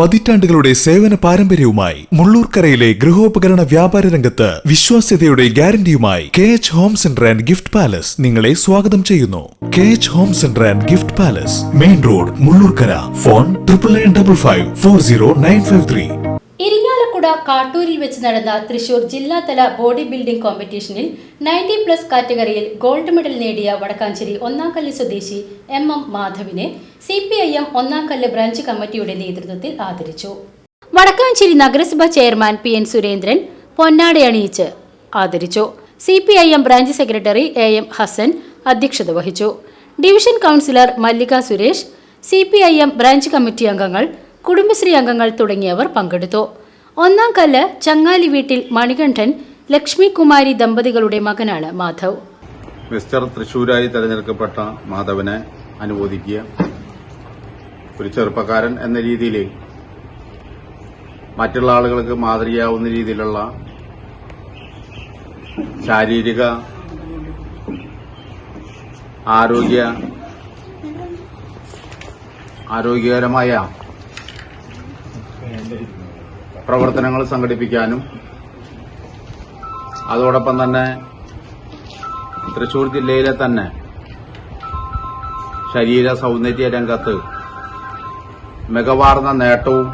പതിറ്റാണ്ടുകളുടെ സേവന പാരമ്പര്യവുമായി മുള്ളൂർക്കരയിലെ ഗൃഹോപകരണ വ്യാപാര രംഗത്ത് വിശ്വാസ്യതയുടെ ഗ്യാരണ്ടിയുമായി K H home centre and gift palace നിങ്ങളെ സ്വാഗതം ചെയ്യുന്നു. K H home centre and gift palace main road Mullurkara. Phone triple nine double five four zero nine five three Irinjalakuda കാട്ടൂരിൽ വെച്ച് നടന്ന തൃശൂർ ജില്ലാതല ബോഡി ബിൽഡിംഗ് കോമ്പറ്റീഷനിൽ നയന്റി പ്ലസ് കാറ്റഗറിയിൽ gold medal നേടിയ വടക്കാഞ്ചേരി ഒന്നാംകല്ല് സ്വദേശി M M മാധവിനെ C P I M Onnamkallu branch കമ്മിറ്റിയുടെ നേതൃത്വത്തിൽ ആദരിച്ചു. വടക്കാഞ്ചേരി നഗരസഭ ചെയർമാൻ പി എൻ സുരേന്ദ്രൻ പൊന്നാടയണിയിച്ച് ആദരിച്ചു. C P I M branch secretary A M Hasan അധ്യക്ഷത വഹിച്ചു. Division councillor Mallika Suresh C P I M branch committee അംഗങ്ങൾ കുടുംബശ്രീ അംഗങ്ങൾ തുടങ്ങിയവർ പങ്കെടുത്തു. ഒന്നാം കല്ല് ചങ്ങാലി വീട്ടിൽ മണികണ്ഠൻ ലക്ഷ്മി കുമാരി ദമ്പതികളുടെ മകനാണ് മാധവ്. മിസ്റ്റർ തൃശൂരായി തെരഞ്ഞെടുക്കപ്പെട്ട മാധവനെ അനുമോദിക്കുക. ഒരു ചെറുപ്പക്കാരൻ എന്ന രീതിയിൽ മറ്റുള്ള ആളുകൾക്ക് മാതൃകയാവുന്ന രീതിയിലുള്ള ശാരീരിക ആരോഗ്യ ആരോഗ്യകരമായ പ്രവർത്തനങ്ങൾ സംഘടിപ്പിക്കാനും അതോടൊപ്പം തന്നെ തൃശൂർ ജില്ലയിലെ തന്നെ ശരീര സൗന്ദര്യ രംഗത്ത് മികവാർന്ന നേട്ടവും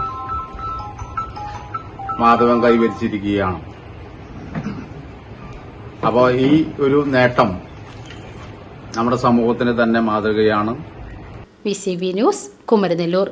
മാധവൻ കൈവരിച്ചിരിക്കുകയാണ്. അപ്പോൾ ഈ ഒരു നേട്ടം നമ്മുടെ സമൂഹത്തിന് തന്നെ മാതൃകയാണ്. V C news Kumaranellur.